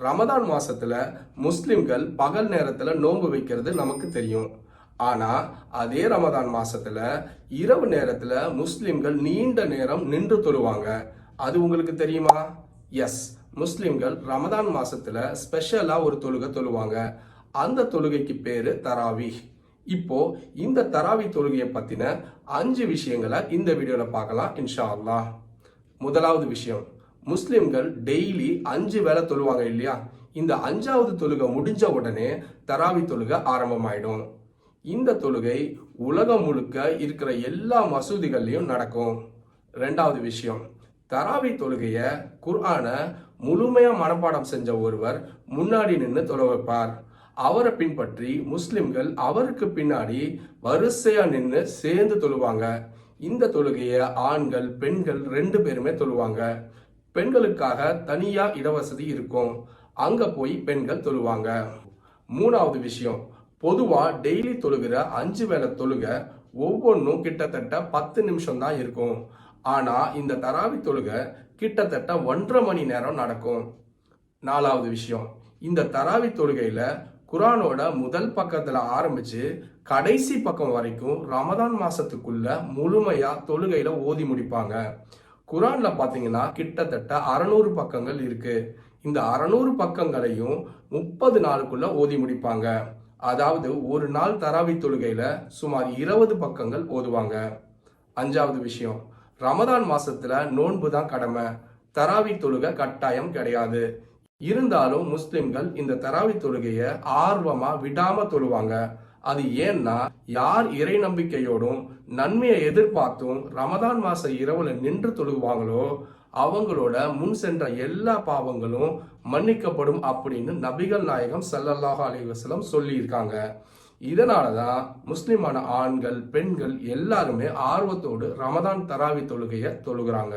ரமதான் மாசத்துல முஸ்லிம்கள் பகல் நேரத்துல நோன்பு வைக்கிறது நமக்கு தெரியும். ஆனா அதே ரமதான் மாசத்துல இரவு நேரத்துல முஸ்லிம்கள் நீண்ட நேரம் நின்று தொழுவாங்க. அது உங்களுக்கு தெரியுமா? எஸ் முஸ்லிம்கள் ரமதான் மாசத்துல ஸ்பெஷலா ஒரு தொழுகை தொழுவாங்க. அந்த தொழுகைக்கு பேரு தராவி இப்போ இந்த தராவி தொழுகையை பத்தின அஞ்சு விஷயங்களை இந்த வீடியோல பார்க்கலாம் இன்ஷா அல்லா முதலாவது விஷயம் முஸ்லிம்கள் டெய்லி அஞ்சு வேளை தொழுவாங்க இல்லையா? இந்த அஞ்சாவது தொழுகை முடிஞ்ச உடனே தராவி தொழுகை ஆரம்பமாயிடும். இந்த தொழுகை உலகம் முழுக்க இருக்கிற எல்லா மசூதிகள்லையும் நடக்கும். ரெண்டாவது விஷயம் தராவி தொழுகைய குர்ஆனை முழுமையா மனப்பாடம் செஞ்ச ஒருவர் முன்னாடி நின்று தொழ வைப்பார். அவரை பின்பற்றி முஸ்லிம்கள் அவருக்கு பின்னாடி வரிசையா நின்று சேர்ந்து தொழுவாங்க. இந்த தொழுகையை ஆண்கள் பெண்கள் ரெண்டு பேருமே தொழுவாங்க. பெண்களுக்காக தனியா இடவசதி இருக்கும். அங்க போய் பெண்கள் தொழுவாங்க. மூணாவது விஷயம் பொதுவா டெய்லி தொழுகிற அஞ்சு வேளை தொழுக ஒவ்வொன்றும் கிட்டத்தட்ட பத்து நிமிஷம் தான் இருக்கும். ஆனா இந்த தராவி தொழுக கிட்டத்தட்ட ஒன்றரை மணி நேரம் நடக்கும். நாலாவது விஷயம் இந்த தராவி தொழுகையில குரானோட முதல் பக்கத்துல ஆரம்பிச்சு கடைசி பக்கம் வரைக்கும் ரமதான் மாசத்துக்குள்ள முழுமையா தொழுகையில ஓதி முடிப்பாங்க. குரான்ல பாத்தீங்கன்னா கிட்டத்தட்ட அறநூறு பக்கங்கள் இருக்கு. இந்த அறநூறு பக்கங்களையும் முப்பது நாளுக்குள்ள ஓதி முடிப்பாங்க. அதாவது ஒரு நாள் தராவி தொழுகையில சுமார் இருபது பக்கங்கள் ஓதுவாங்க. அஞ்சாவது விஷயம் ரமதான் மாசத்துல நோன்பு தான் கடமை. தராவி தொழுகை கட்டாயம் கிடையாது. இருந்தாலும் முஸ்லிம்கள் இந்த தராவி தொழுகையை ஆர்வமா விடாம தொழுவாங்க. அது ஏன்னா யார் இறை நம்பிக்கையோடும் நன்மையை எதிர்பார்த்தும் ரமதான் மாச இரவுல நின்று தொழுவாங்களோ அவங்களோட முன் சென்ற எல்லா பாவங்களும் மன்னிக்கப்படும் அப்படின்னு நபிகள் நாயகம் சல்லல்லாஹ் அலைஹி சொல்லியிருக்காங்க. இதனால தான் முஸ்லிமான ஆண்கள் பெண்கள் எல்லாருமே ஆர்வத்தோடு ரமதான் தராவி தொழுகையை தொழுகிறாங்க.